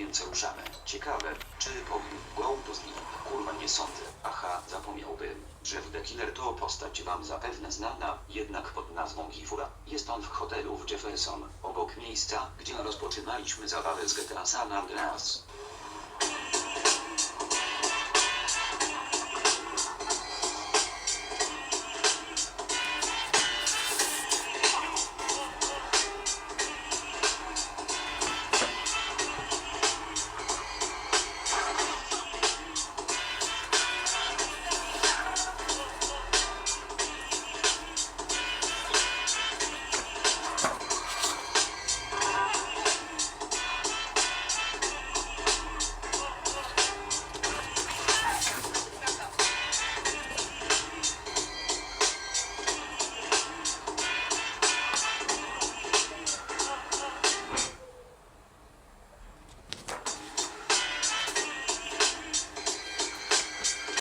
więc ruszamy. Ciekawe, czy powiem to z? Kurwa nie sądzę. Aha, zapomniałbym, że w The Killer to postać wam zapewne znana, jednak pod nazwą Gifura. Jest on w hotelu w Jefferson, obok miejsca, gdzie rozpoczynaliśmy zabawę z GTA San Andreas.